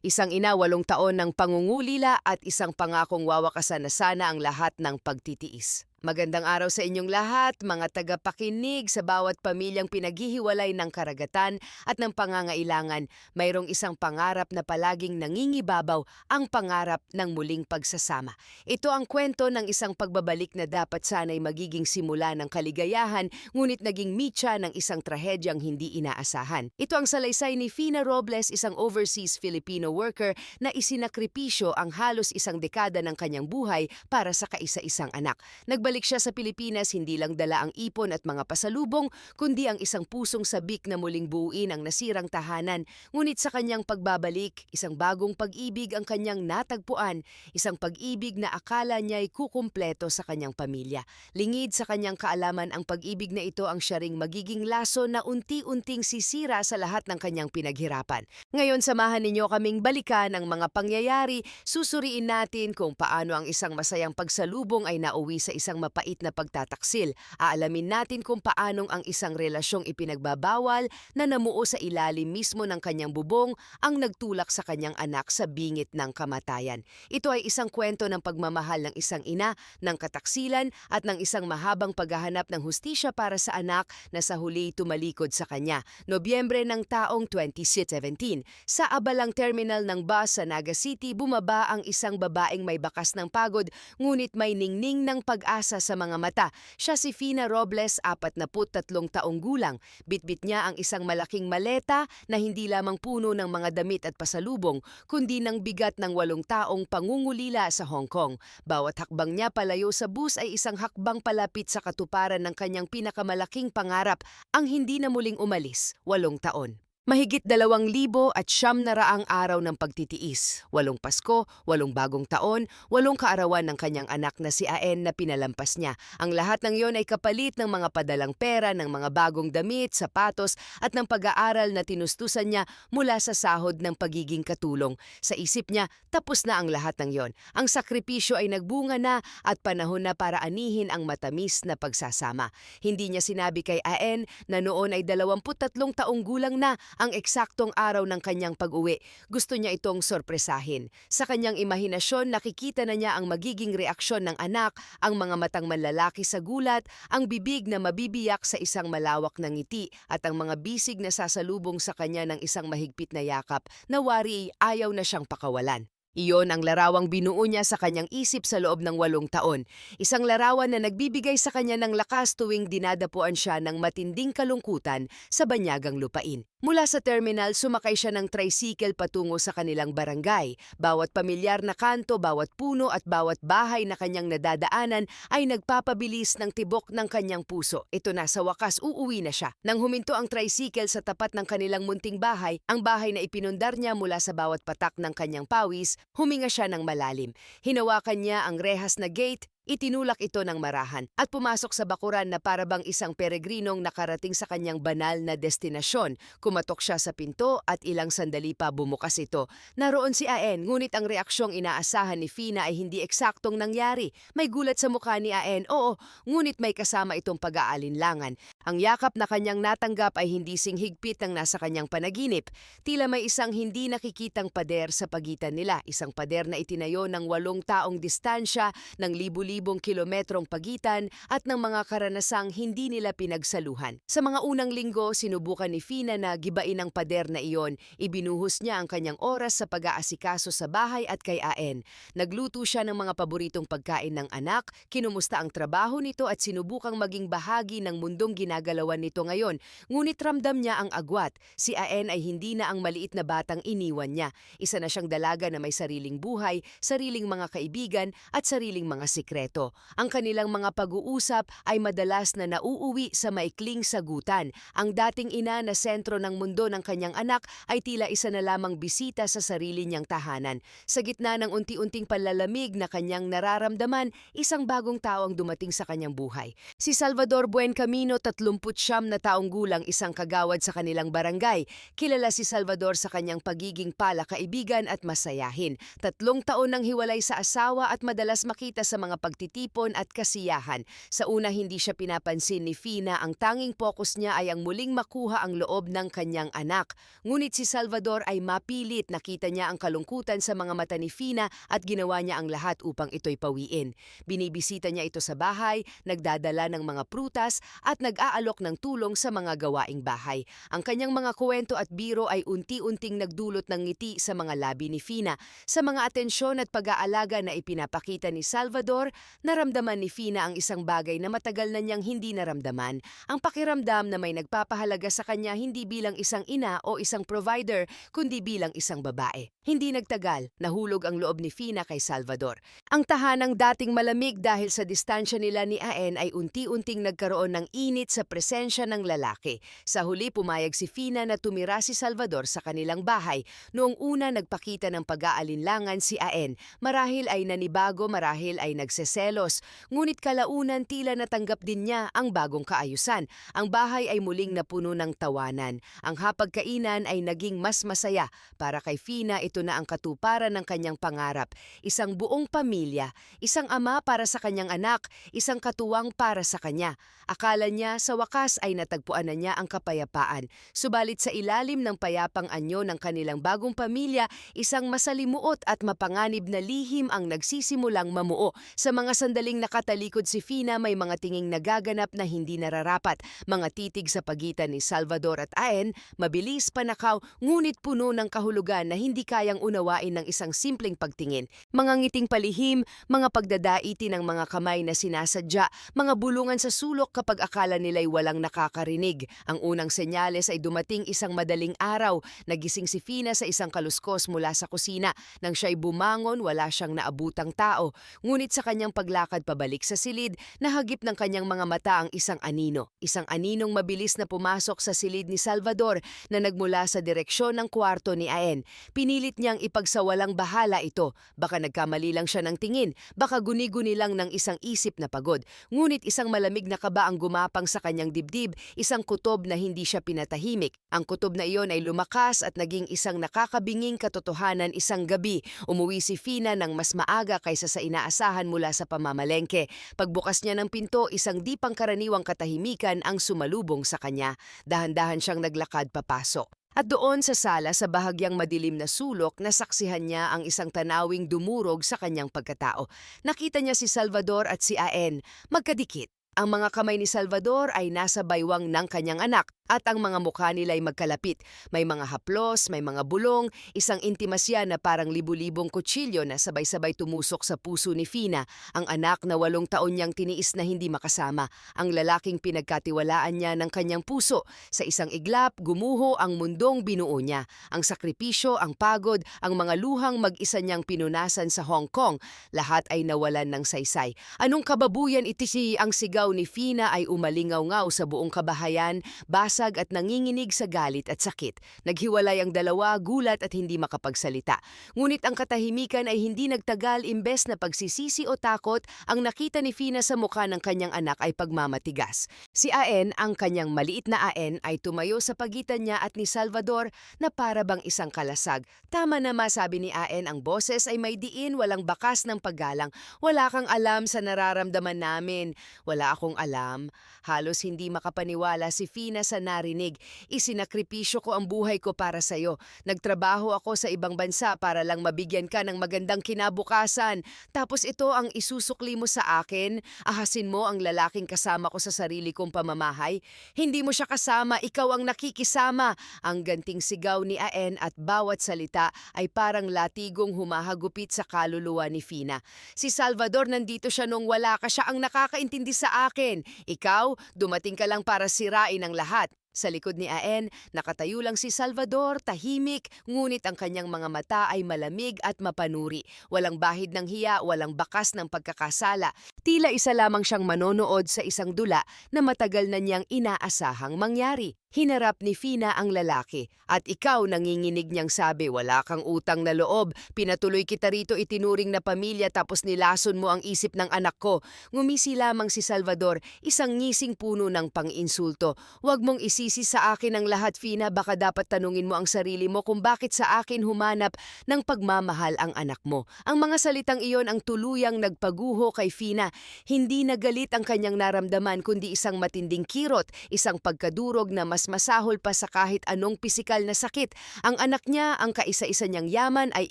Isang ina walong taon ng pangungulila at isang pangakong wawakasan na sana ang lahat ng pagtitiis. Magandang araw sa inyong lahat, mga tagapakinig sa bawat pamilyang pinaghihiwalay ng karagatan at ng pangangailangan. Mayroong isang pangarap na palaging nangingibabaw, ang pangarap ng muling pagsasama. Ito ang kwento ng isang pagbabalik na dapat sana'y magiging simula ng kaligayahan, ngunit naging mitya ng isang trahedyang hindi inaasahan. Ito ang salaysay ni Fina Robles, isang overseas Filipino worker na isinakripisyo ang halos isang dekada ng kanyang buhay para sa kaisa-isang anak. Nagbalik siya sa Pilipinas hindi lang dala ang ipon at mga pasalubong, kundi ang isang pusong sabik na muling buuin ang nasirang tahanan. Ngunit sa kanyang pagbabalik, isang bagong pag-ibig ang kanyang natagpuan, isang pag-ibig na akala niya'y kukumpleto sa kanyang pamilya. Lingid sa kanyang kaalaman ang pag-ibig na ito ang siya ring magiging laso na unti-unting sisira sa lahat ng kanyang pinaghirapan. Ngayon samahan ninyo kaming balikan ang mga pangyayari, susuriin natin kung paano ang isang masayang pagsalubong ay nauwi sa isang mapait na pagtataksil. Aalamin natin kung paanong ang isang relasyong ipinagbabawal na namuo sa ilalim mismo ng kanyang bubong ang nagtulak sa kanyang anak sa bingit ng kamatayan. Ito ay isang kwento ng pagmamahal ng isang ina, ng kataksilan at ng isang mahabang paghahanap ng hustisya para sa anak na sa huli tumalikod sa kanya. Nobyembre ng taong 2017, sa abalang terminal ng bus sa Naga City, bumaba ang isang babaeng may bakas ng pagod ngunit may ningning ng pag-asa sa mga mata. Siya si Fina Robles, 43 taong gulang. Bitbit niya ang isang malaking maleta na hindi lamang puno ng mga damit at pasalubong, kundi ng bigat ng walong taong pangungulila sa Hong Kong. Bawat hakbang niya palayo sa bus ay isang hakbang palapit sa katuparan ng kanyang pinakamalaking pangarap, ang hindi na muling umalis, walong taon. Mahigit dalawang libo at siyam na raang araw ng pagtitiis. Walong Pasko, walong bagong taon, walong kaarawan ng kanyang anak na si Aen na pinalampas niya. Ang lahat ng yon ay kapalit ng mga padalang pera, ng mga bagong damit, sapatos at ng pag-aaral na tinustusan niya mula sa sahod ng pagiging katulong. Sa isip niya, tapos na ang lahat ng yon. Ang sakripisyo ay nagbunga na at panahon na para anihin ang matamis na pagsasama. Hindi niya sinabi kay Aen na noon ay 23 taong gulang na ang eksaktong araw ng kanyang pag-uwi. Gusto niya itong sorpresahin. Sa kanyang imahinasyon, nakikita na niya ang magiging reaksyon ng anak, ang mga matang manlalaki sa gulat, ang bibig na mabibiyak sa isang malawak na ngiti, at ang mga bisig na sasalubong sa kanya ng isang mahigpit na yakap na wari ayaw na siyang pakawalan. Iyon ang larawang binuo niya sa kanyang isip sa loob ng walong taon. Isang larawan na nagbibigay sa kanya ng lakas tuwing dinadapuan siya ng matinding kalungkutan sa banyagang lupain. Mula sa terminal, sumakay siya ng tricycle patungo sa kanilang barangay. Bawat pamilyar na kanto, bawat puno at bawat bahay na kanyang nadadaanan ay nagpapabilis ng tibok ng kanyang puso. Ito na sa wakas, uuwi na siya. Nang huminto ang tricycle sa tapat ng kanilang munting bahay, ang bahay na ipinundar niya mula sa bawat patak ng kanyang pawis, huminga siya ng malalim. Hinawakan niya ang rehas na gate, Itinulak ito ng marahan at pumasok sa bakuran na parabang isang peregrinong nakarating sa kanyang banal na destinasyon. Kumatok siya sa pinto at ilang sandali pa bumukas ito. Naroon si Aen, ngunit ang reaksyong inaasahan ni Fina ay hindi eksaktong nangyari. May gulat sa mukha ni Aen, oo, ngunit may kasama itong pag-aalinlangan. Ang yakap na kanyang natanggap ay hindi singhigpit ng nasa kanyang panaginip. Tila may isang hindi nakikitang pader sa pagitan nila, isang pader na itinayo ng walong taong distansya ng libu-libo libong kilometrong pagitan at ng mga karanasang hindi nila pinagsaluhan. Sa mga unang linggo, sinubukan ni Fina na gibain ang pader na iyon. Ibinuhos niya ang kanyang oras sa pag-aasikaso sa bahay at kay Aen. Nagluto siya ng mga paboritong pagkain ng anak, kinumusta ang trabaho nito at sinubukang maging bahagi ng mundong ginagalawan nito ngayon. Ngunit ramdam niya ang agwat. Si Aen ay hindi na ang maliit na batang iniwan niya. Isa na siyang dalaga na may sariling buhay, sariling mga kaibigan at sariling mga sikreto sekreto. Ang kanilang mga pag-uusap ay madalas na nauuwi sa maikling sagutan. Ang dating ina na sentro ng mundo ng kanyang anak ay tila isa na lamang bisita sa sarili niyang tahanan. Sa gitna ng unti-unting palalamig na kanyang nararamdaman, isang bagong tao ang dumating sa kanyang buhay. Si Salvador Buencamino, 39 na taong gulang, isang kagawad sa kanilang barangay. Kilala si Salvador sa kanyang pagiging palakaibigan at masayahin. Tatlong taon nang hiwalay sa asawa at madalas makita sa mga pag pagtitipon at kasiyahan. Sa una hindi siya pinapansin ni Fina, ang tanging focus niya ay ang muling makuha ang loob ng kanyang anak. Ngunit si Salvador ay mapilit, nakita niya ang kalungkutan sa mga mata ni Fina at ginawa niya ang lahat upang ito'y pawiin. Binibisita niya ito sa bahay, nagdadala ng mga prutas at nag-aalok ng tulong sa mga gawaing bahay. Ang kanyang mga kwento at biro ay unti-unting nagdulot ng ngiti sa mga labi ni Fina. Sa mga atensyon at pag-aalaga na ipinapakita ni Salvador, naramdaman ni Fina ang isang bagay na matagal na niyang hindi naramdaman. Ang pakiramdam na may nagpapahalaga sa kanya hindi bilang isang ina o isang provider, kundi bilang isang babae. Hindi nagtagal, nahulog ang loob ni Fina kay Salvador. Ang tahanang dating malamig dahil sa distansya nila ni Aen ay unti-unting nagkaroon ng init sa presensya ng lalaki. Sa huli pumayag si Fina na tumira si Salvador sa kanilang bahay. Noong una nagpakita ng pag-aalinlangan si Aen. Marahil ay nanibago, marahil ay nagseselos. Ngunit kalaunan tila natanggap din niya ang bagong kaayusan. Ang bahay ay muling napuno ng tawanan. Ang hapagkainan ay naging mas masaya. Para kay Fina ito na ang katuparan ng kanyang pangarap. Isang buong pamilya, isang ama para sa kanyang anak, isang katuwang para sa kanya. Akala niya sa wakas ay natagpuan na niya ang kapayapaan. Subalit sa ilalim ng payapang anyo ng kanilang bagong pamilya, isang masalimuot at mapanganib na lihim ang nagsisimulang mamuo. Sa mga sandaling nakatalikod si Fina may mga tinging nagaganap na hindi nararapat. Mga titig sa pagitan ni Salvador at Aen, mabilis panakaw ngunit puno ng kahulugan na hindi kayang unawain ng isang simpleng pagtingin. Mga ngiting palihim, mga pagdadaiti ng mga kamay na sinasadya, mga bulungan sa sulok kapag akala nila'y walang nakakarinig. Ang unang senyales ay dumating isang madaling araw. Nagising si Fina sa isang kaluskos mula sa kusina. Nang siya'y bumangon, wala siyang naabutang tao. Ngunit sa kanyang paglakad pabalik sa silid, nahagip ng kanyang mga mata ang isang anino. Isang aninong mabilis na pumasok sa silid ni Salvador na nagmula sa direksyon ng kwarto ni Aen. Pinilit niyang ipagsawalang bahala ito. Baka nagkamali lang siya ng tingin, baka guni-guni lang ng isang isip na pagod. Ngunit isang malamig na kaba ang gumapang sa kanyang dibdib, isang kutob na hindi siya pinatahimik. Ang kutob na iyon ay lumakas at naging isang nakakabinging katotohanan isang gabi. Umuwi si Fina ng mas maaga kaysa sa inaasahan mula sa pamamalengke. Pagbukas niya ng pinto, isang di pangkaraniwang katahimikan ang sumalubong sa kanya. Dahan-dahan siyang naglakad papasok. At doon sa sala sa bahagyang madilim na sulok, nasaksihan niya ang isang tanawing dumurog sa kanyang pagkatao. Nakita niya si Salvador at si Aen, magkadikit. Ang mga kamay ni Salvador ay nasa baywang ng kanyang anak at ang mga mukha nila ay magkalapit. May mga haplos, may mga bulong, isang intimasya na parang libu-libong kutsilyo na sabay-sabay tumusok sa puso ni Fina, ang anak na walong taon niyang tiniis na hindi makasama, ang lalaking pinagkatiwalaan niya ng kanyang puso. Sa isang iglap, gumuho ang mundong binuo niya. Ang sakripisyo, ang pagod, ang mga luhang mag-isa niyang pinunasan sa Hong Kong, lahat ay nawalan ng saysay. Anong kababuyan itisi ang sigaw ni Fina ay umalingaw-ngaw sa buong kabahayan, basag at nanginginig sa galit at sakit. Naghiwalay ang dalawa, gulat at hindi makapagsalita. Ngunit ang katahimikan ay hindi nagtagal imbes na pagsisisi o takot, ang nakita ni Fina sa mukha ng kanyang anak ay pagmamatigas. Si Aen, ang kanyang maliit na Aen, ay tumayo sa pagitan niya at ni Salvador na para bang isang kalasag. Tama na masabi ni Aen, ang boses ay may diin, walang bakas ng paggalang. Wala kang alam sa nararamdaman namin. Wala akong alam. Halos hindi makapaniwala si Fina sa narinig. Isinakripisyo ko ang buhay ko para sa'yo. Nagtrabaho ako sa ibang bansa para lang mabigyan ka ng magandang kinabukasan. Tapos ito ang isusukli mo sa akin? Ahasin mo ang lalaking kasama ko sa sarili kong pamamahay? Hindi mo siya kasama, ikaw ang nakikisama. Ang ganting sigaw ni Aen at bawat salita ay parang latigong humahagupit sa kaluluwa ni Fina. Si Salvador nandito siya nung wala ka siya ang nakakaintindi sa akin. Ikaw, dumating ka lang para sirain ang lahat. Sa likod ni Aen, nakatayo lang si Salvador, tahimik, ngunit ang kanyang mga mata ay malamig at mapanuri. Walang bahid ng hiya, walang bakas ng pagkakasala. Tila isa lamang siyang manonood sa isang dula na matagal na niyang inaasahang mangyari. Hinarap ni Fina ang lalaki at ikaw nanginginig niyang sabi wala kang utang na loob. Pinatuloy kita rito itinuring na pamilya tapos nilason mo ang isip ng anak ko. Ngumisi lamang si Salvador, isang ngising puno ng pang-insulto. Huwag mong isisi sa akin ang lahat Fina baka dapat tanungin mo ang sarili mo kung bakit sa akin humanap ng pagmamahal ang anak mo. Ang mga salitang iyon ang tuluyang nagpaguho kay Fina. Hindi nagalit ang kanyang naramdaman kundi isang matinding kirot, isang pagkadurog na mas masahol pa sa kahit anong pisikal na sakit. Ang anak niya, ang kaisa-isa niyang yaman ay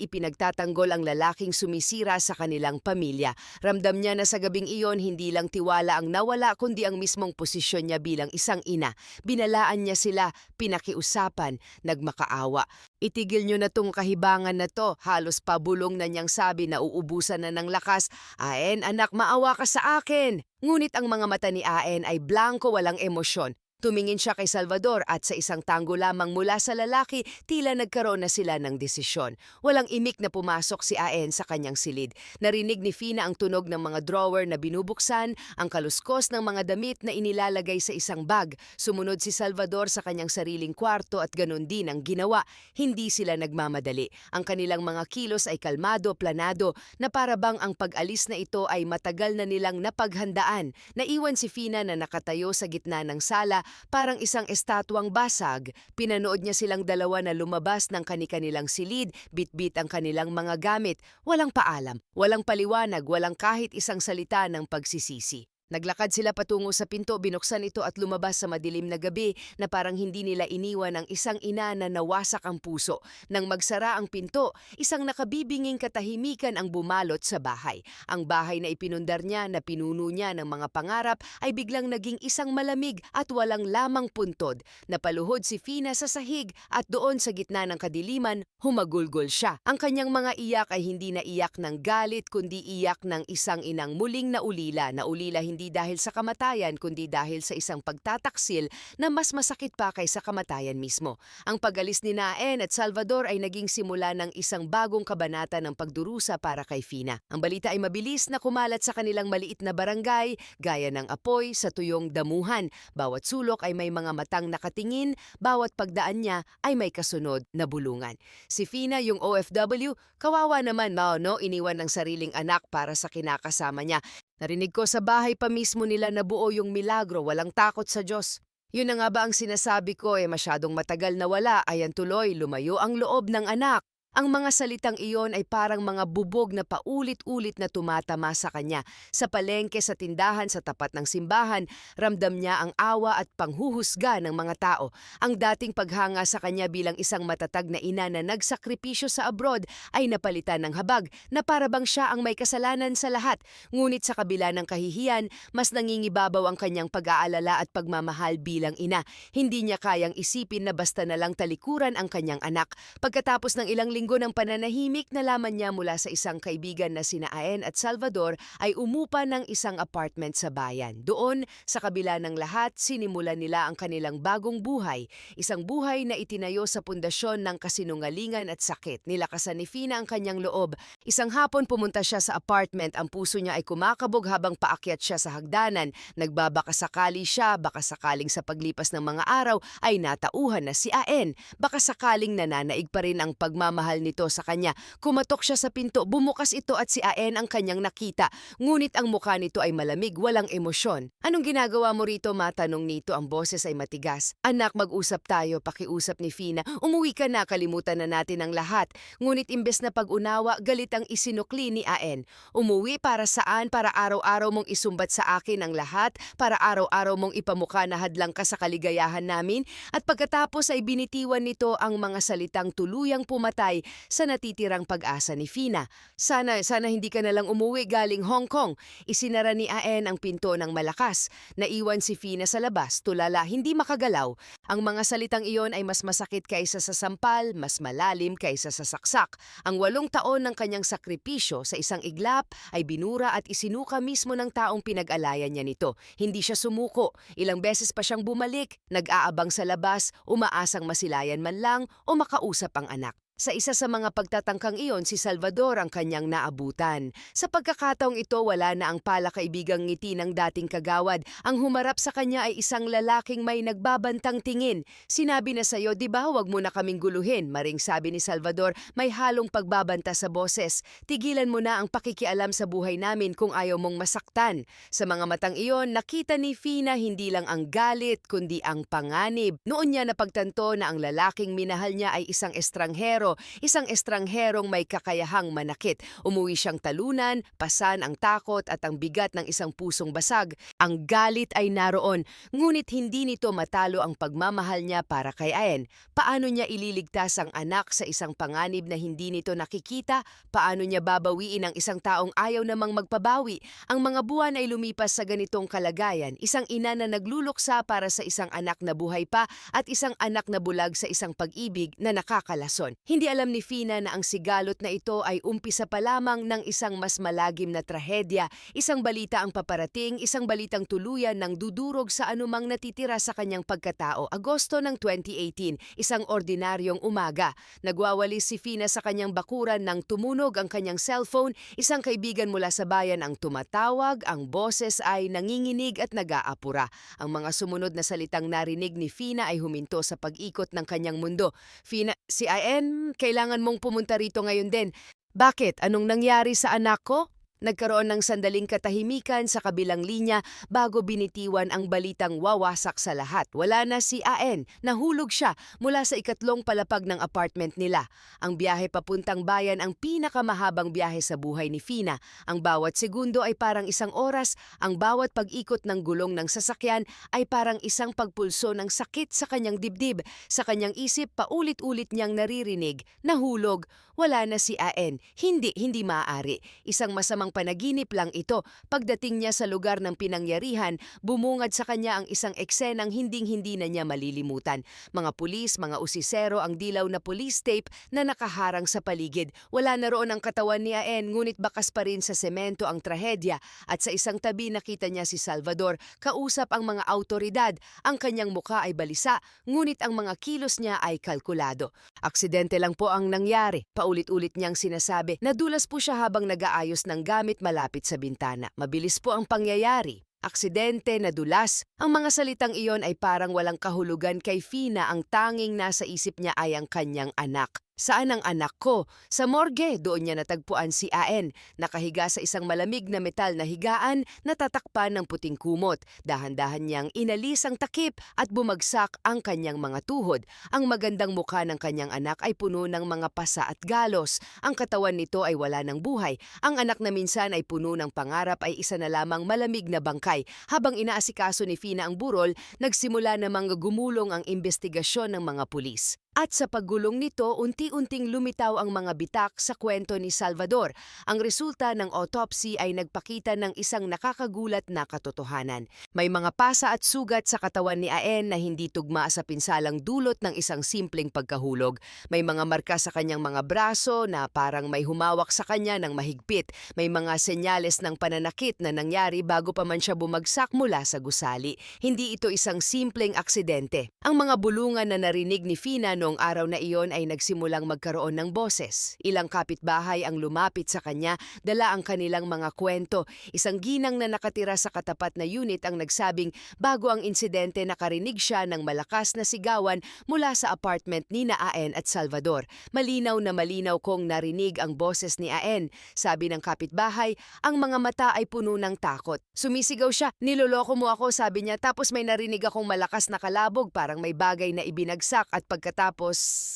ipinagtatanggol ang lalaking sumisira sa kanilang pamilya. Ramdam niya na sa gabing iyon hindi lang tiwala ang nawala kundi ang mismong posisyon niya bilang isang ina. Binalaan niya sila, pinakiusapan, nagmakaawa. Itigil niyo na tong kahibangan na to. Halos pabulong na niyang sabi na uubusan na ng lakas. Aen, anak, maawa ka sa akin. Ngunit ang mga mata ni Aen ay blanco walang emosyon. Tumingin siya kay Salvador at sa isang tango lamang mula sa lalaki, tila nagkaroon na sila ng desisyon. Walang imik na pumasok si Aen sa kanyang silid. Narinig ni Fina ang tunog ng mga drawer na binubuksan, ang kaluskos ng mga damit na inilalagay sa isang bag. Sumunod si Salvador sa kanyang sariling kwarto at ganun din ang ginawa. Hindi sila nagmamadali. Ang kanilang mga kilos ay kalmado, planado, na para bang ang pag-alis na ito ay matagal na nilang napaghandaan. Naiwan si Fina na nakatayo sa gitna ng sala parang isang estatwang basag. Pinanood niya silang dalawa na lumabas ng kani-kanilang silid, bitbit ang kanilang mga gamit. Walang paalam, walang paliwanag, walang kahit isang salita ng pagsisisi. Naglakad sila patungo sa pinto, binuksan ito at lumabas sa madilim na gabi na parang hindi nila iniwan ang isang ina na nawasak ang puso. Nang magsara ang pinto, isang nakabibinging katahimikan ang bumalot sa bahay. Ang bahay na ipinundar niya na pinuno niya ng mga pangarap ay biglang naging isang malamig at walang lamang puntod. Napaluhod si Fina sa sahig at doon sa gitna ng kadiliman, humagulgol siya. Ang kanyang mga iyak ay hindi na iyak ng galit kundi iyak ng isang inang muling naulila, naulila hindi hindi dahil sa kamatayan kundi dahil sa isang pagtataksil na mas masakit pa kaysa kamatayan mismo. Ang pagalis ni Naen at Salvador ay naging simula ng isang bagong kabanata ng pagdurusa para kay Fina. Ang balita ay mabilis na kumalat sa kanilang maliit na barangay, gaya ng apoy sa tuyong damuhan. Bawat sulok ay may mga matang nakatingin, bawat pagdaan niya ay may kasunod na bulungan. Si Fina, yung OFW, kawawa naman mao no, iniwan ng sariling anak para sa kinakasama niya. Narinig ko sa bahay pa mismo nila na buo yung milagro, walang takot sa Diyos. Yun na nga ba ang sinasabi ko eh masyadong matagal na wala, ayan tuloy, lumayo ang loob ng anak. Ang mga salitang iyon ay parang mga bubog na paulit-ulit na tumatama sa kanya. Sa palengke, sa tindahan, sa tapat ng simbahan, ramdam niya ang awa at panghuhusga ng mga tao. Ang dating paghanga sa kanya bilang isang matatag na ina na nagsakripisyo sa abroad ay napalitan ng habag na parabang siya ang may kasalanan sa lahat. Ngunit sa kabila ng kahihiyan, mas nangingibabaw ang kanyang pag-aalala at pagmamahal bilang ina. Hindi niya kayang isipin na basta na lang talikuran ang kanyang anak. Pagkatapos ng ilang linggo ng pananahimik, nalaman niya mula sa isang kaibigan na sina Aen at Salvador ay umupa ng isang apartment sa bayan. Doon, sa kabila ng lahat, sinimulan nila ang kanilang bagong buhay. Isang buhay na itinayo sa pundasyon ng kasinungalingan at sakit. Nilakasan ni Fina ang kanyang loob. Isang hapon pumunta siya sa apartment. Ang puso niya ay kumakabog habang paakyat siya sa hagdanan. Nagbabaka sakali siya, baka sakaling sa paglipas ng mga araw ay natauhan na si Aen. Baka sakaling nananaig pa rin ang pagmamahal pagmamahal nito sa kanya. Kumatok siya sa pinto, bumukas ito at si Aen ang kanyang nakita. Ngunit ang mukha nito ay malamig, walang emosyon. Anong ginagawa mo rito? Matanong nito, ang boses ay matigas. Anak, mag-usap tayo, pakiusap ni Fina. Umuwi ka na, kalimutan na natin ang lahat. Ngunit imbes na pag-unawa, galit ang isinukli ni Aen. Umuwi para saan? Para araw-araw mong isumbat sa akin ang lahat? Para araw-araw mong ipamukha na hadlang ka sa kaligayahan namin? At pagkatapos ay binitiwan nito ang mga salitang tuluyang pumatay sa natitirang pag-asa ni Fina. Sana, sana hindi ka na lang umuwi galing Hong Kong. Isinara ni Aen ang pinto ng malakas. Naiwan si Fina sa labas, tulala, hindi makagalaw. Ang mga salitang iyon ay mas masakit kaysa sa sampal, mas malalim kaysa sa saksak. Ang walong taon ng kanyang sakripisyo sa isang iglap ay binura at isinuka mismo ng taong pinag-alayan niya nito. Hindi siya sumuko. Ilang beses pa siyang bumalik, nag-aabang sa labas, umaasang masilayan man lang o makausap ang anak. Sa isa sa mga pagtatangkang iyon, si Salvador ang kanyang naabutan. Sa pagkakataong ito, wala na ang palakaibigang ngiti ng dating kagawad. Ang humarap sa kanya ay isang lalaking may nagbabantang tingin. Sinabi na sa'yo, di ba huwag mo na kaming guluhin? Maring sabi ni Salvador, may halong pagbabanta sa boses. Tigilan mo na ang pakikialam sa buhay namin kung ayaw mong masaktan. Sa mga matang iyon, nakita ni Fina hindi lang ang galit, kundi ang panganib. Noon niya napagtanto na ang lalaking minahal niya ay isang estranghero, isang estrangherong may kakayahang manakit. Umuwi siyang talunan, pasan ang takot at ang bigat ng isang pusong basag. Ang galit ay naroon, ngunit hindi nito matalo ang pagmamahal niya para kay Aen. Paano niya ililigtas ang anak sa isang panganib na hindi nito nakikita? Paano niya babawiin ang isang taong ayaw namang magpabawi? Ang mga buwan ay lumipas sa ganitong kalagayan, isang ina na nagluluksa para sa isang anak na buhay pa at isang anak na bulag sa isang pag-ibig na nakakalason. Hindi alam ni Fina na ang sigalot na ito ay umpisa pa lamang ng isang mas malagim na trahedya, isang balita ang paparating, isang balitang tuluyan ng dudurog sa anumang natitira sa kanyang pagkatao. Agosto ng 2018, isang ordinaryong umaga. Nagwawalis si Fina sa kanyang bakuran nang tumunog ang kanyang cellphone, isang kaibigan mula sa bayan ang tumatawag, ang boses ay nanginginig at nag-aapura. Ang mga sumunod na salitang narinig ni Fina ay huminto sa pag-ikot ng kanyang mundo. Fina, si IN, kailangan mong pumunta rito ngayon din. Bakit? Anong nangyari sa anak ko? Nagkaroon ng sandaling katahimikan sa kabilang linya bago binitiwan ang balitang wawasak sa lahat. Wala na si AN, nahulog siya mula sa ikatlong palapag ng apartment nila. Ang biyahe papuntang bayan ang pinakamahabang biyahe sa buhay ni Fina. Ang bawat segundo ay parang isang oras, ang bawat pag-ikot ng gulong ng sasakyan ay parang isang pagpulso ng sakit sa kanyang dibdib. Sa kanyang isip, paulit-ulit niyang naririnig, nahulog, wala na si AN. Hindi, hindi maaari. Isang masamang panaginip lang ito. Pagdating niya sa lugar ng pinangyarihan, bumungad sa kanya ang isang eksenang hinding-hindi na niya malilimutan. Mga pulis, mga usisero, ang dilaw na police tape na nakaharang sa paligid. Wala na roon ang katawan ni AN, ngunit bakas pa rin sa semento ang trahedya. At sa isang tabi nakita niya si Salvador, kausap ang mga autoridad. Ang kanyang muka ay balisa, ngunit ang mga kilos niya ay kalkulado. Aksidente lang po ang nangyari. Paulit-ulit niyang sinasabi, nadulas po siya habang nag-aayos ng gamit malapit sa bintana. Mabilis po ang pangyayari. Aksidente, nadulas. Ang mga salitang iyon ay parang walang kahulugan kay Fina ang tanging nasa isip niya ay ang kanyang anak. Saan ang anak ko? Sa morgue, doon niya natagpuan si AN, nakahiga sa isang malamig na metal na higaan na tatakpan ng puting kumot. Dahan-dahan niyang inalis ang takip at bumagsak ang kanyang mga tuhod. Ang magandang mukha ng kanyang anak ay puno ng mga pasa at galos. Ang katawan nito ay wala ng buhay. Ang anak na minsan ay puno ng pangarap ay isa na lamang malamig na bangkay. Habang inaasikaso ni Fina ang burol, nagsimula namang gumulong ang investigasyon ng mga pulis. At sa paggulong nito, unti-unting lumitaw ang mga bitak sa kwento ni Salvador. Ang resulta ng autopsy ay nagpakita ng isang nakakagulat na katotohanan. May mga pasa at sugat sa katawan ni Aen na hindi tugma sa pinsalang dulot ng isang simpleng pagkahulog. May mga marka sa kanyang mga braso na parang may humawak sa kanya ng mahigpit. May mga senyales ng pananakit na nangyari bago pa man siya bumagsak mula sa gusali. Hindi ito isang simpleng aksidente. Ang mga bulungan na narinig ni Fina noong araw na iyon ay nagsimulang magkaroon ng boses. Ilang kapitbahay ang lumapit sa kanya, dala ang kanilang mga kwento. Isang ginang na nakatira sa katapat na unit ang nagsabing bago ang insidente nakarinig siya ng malakas na sigawan mula sa apartment ni na Aen at Salvador. Malinaw na malinaw kong narinig ang boses ni Aen. Sabi ng kapitbahay, ang mga mata ay puno ng takot. Sumisigaw siya, niloloko mo ako sabi niya tapos may narinig akong malakas na kalabog parang may bagay na ibinagsak at pagkatapos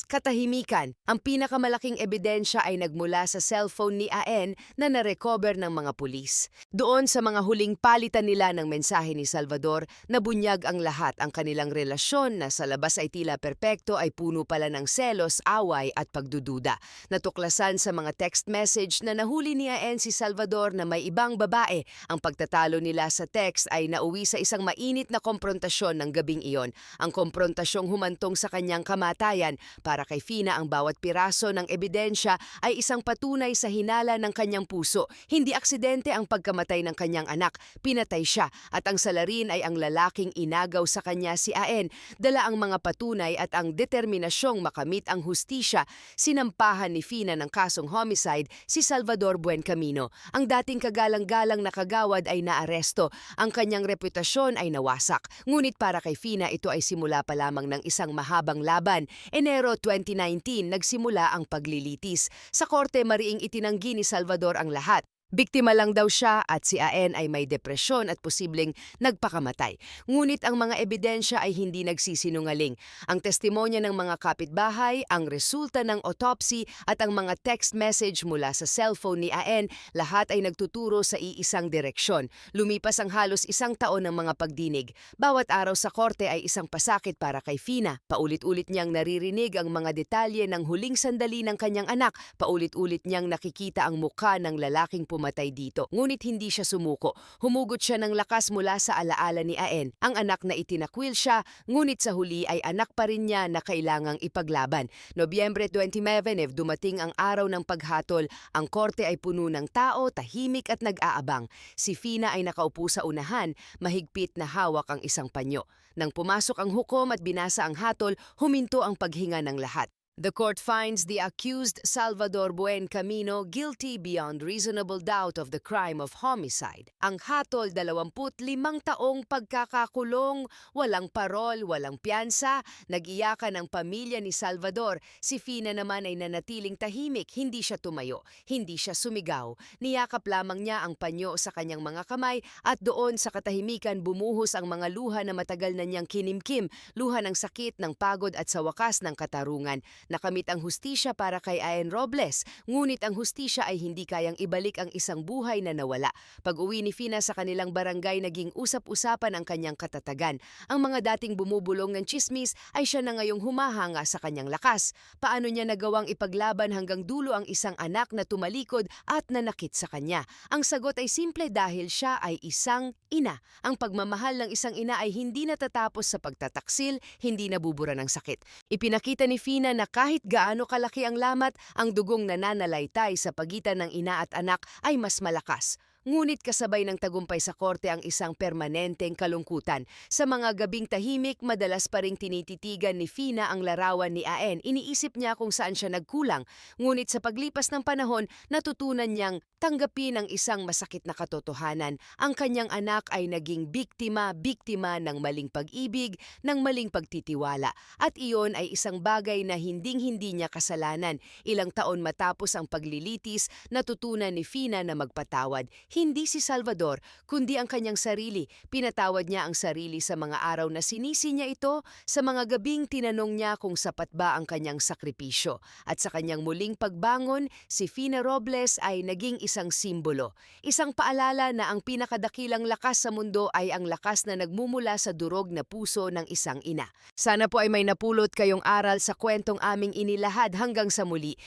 katahimikan. Ang pinakamalaking ebidensya ay nagmula sa cellphone ni AN na narecover ng mga pulis. Doon sa mga huling palitan nila ng mensahe ni Salvador, nabunyag ang lahat ang kanilang relasyon na sa labas ay tila perpekto ay puno pala ng selos, away at pagdududa. Natuklasan sa mga text message na nahuli ni AN si Salvador na may ibang babae. Ang pagtatalo nila sa text ay nauwi sa isang mainit na komprontasyon ng gabing iyon. Ang komprontasyong humantong sa kanyang kamatayan kamatayan. Para kay Fina, ang bawat piraso ng ebidensya ay isang patunay sa hinala ng kanyang puso. Hindi aksidente ang pagkamatay ng kanyang anak. Pinatay siya at ang salarin ay ang lalaking inagaw sa kanya si Aen. Dala ang mga patunay at ang determinasyong makamit ang hustisya. Sinampahan ni Fina ng kasong homicide si Salvador Buencamino. Ang dating kagalang-galang na kagawad ay naaresto. Ang kanyang reputasyon ay nawasak. Ngunit para kay Fina, ito ay simula pa lamang ng isang mahabang laban. Enero 2019, nagsimula ang paglilitis. Sa korte, mariing itinanggi ni Salvador ang lahat. Biktima lang daw siya at si Aen ay may depresyon at posibleng nagpakamatay. Ngunit ang mga ebidensya ay hindi nagsisinungaling. Ang testimonya ng mga kapitbahay, ang resulta ng autopsy at ang mga text message mula sa cellphone ni Aen, lahat ay nagtuturo sa iisang direksyon. Lumipas ang halos isang taon ng mga pagdinig. Bawat araw sa korte ay isang pasakit para kay Fina. Paulit-ulit niyang naririnig ang mga detalye ng huling sandali ng kanyang anak. Paulit-ulit niyang nakikita ang muka ng lalaking pumatay dito. Ngunit hindi siya sumuko. Humugot siya ng lakas mula sa alaala ni Aen. Ang anak na itinakwil siya, ngunit sa huli ay anak pa rin niya na kailangang ipaglaban. Nobyembre 2019, dumating ang araw ng paghatol. Ang korte ay puno ng tao, tahimik at nag-aabang. Si Fina ay nakaupo sa unahan, mahigpit na hawak ang isang panyo. Nang pumasok ang hukom at binasa ang hatol, huminto ang paghinga ng lahat. The court finds the accused Salvador Buen Camino guilty beyond reasonable doubt of the crime of homicide. Ang hatol 25 taong pagkakakulong, walang parol, walang piyansa, nag-iyakan ang pamilya ni Salvador. Si Fina naman ay nanatiling tahimik, hindi siya tumayo, hindi siya sumigaw. Niyakap lamang niya ang panyo sa kanyang mga kamay at doon sa katahimikan bumuhos ang mga luha na matagal na niyang kinimkim, luha ng sakit, ng pagod at sa wakas ng katarungan. Nakamit ang hustisya para kay Aen Robles, ngunit ang hustisya ay hindi kayang ibalik ang isang buhay na nawala. Pag-uwi ni Fina sa kanilang barangay naging usap-usapan ang kanyang katatagan. Ang mga dating bumubulong ng chismis ay siya na ngayong humahanga sa kanyang lakas. Paano niya nagawang ipaglaban hanggang dulo ang isang anak na tumalikod at nanakit sa kanya? Ang sagot ay simple dahil siya ay isang ina. Ang pagmamahal ng isang ina ay hindi natatapos sa pagtataksil, hindi nabubura ng sakit. Ipinakita ni Fina na kahit gaano kalaki ang lamat, ang dugong nananalaytay sa pagitan ng ina at anak ay mas malakas. Ngunit kasabay ng tagumpay sa korte ang isang permanenteng kalungkutan. Sa mga gabing tahimik, madalas pa ring tinititigan ni Fina ang larawan ni Aen. Iniisip niya kung saan siya nagkulang. Ngunit sa paglipas ng panahon, natutunan niyang tanggapin ang isang masakit na katotohanan. Ang kanyang anak ay naging biktima, biktima ng maling pag-ibig, ng maling pagtitiwala. At iyon ay isang bagay na hinding-hindi niya kasalanan. Ilang taon matapos ang paglilitis, natutunan ni Fina na magpatawad. Hindi si Salvador, kundi ang kanyang sarili. Pinatawad niya ang sarili sa mga araw na sinisi niya ito, sa mga gabing tinanong niya kung sapat ba ang kanyang sakripisyo. At sa kanyang muling pagbangon, si Fina Robles ay naging isang simbolo. Isang paalala na ang pinakadakilang lakas sa mundo ay ang lakas na nagmumula sa durog na puso ng isang ina. Sana po ay may napulot kayong aral sa kwentong aming inilahad hanggang sa muli.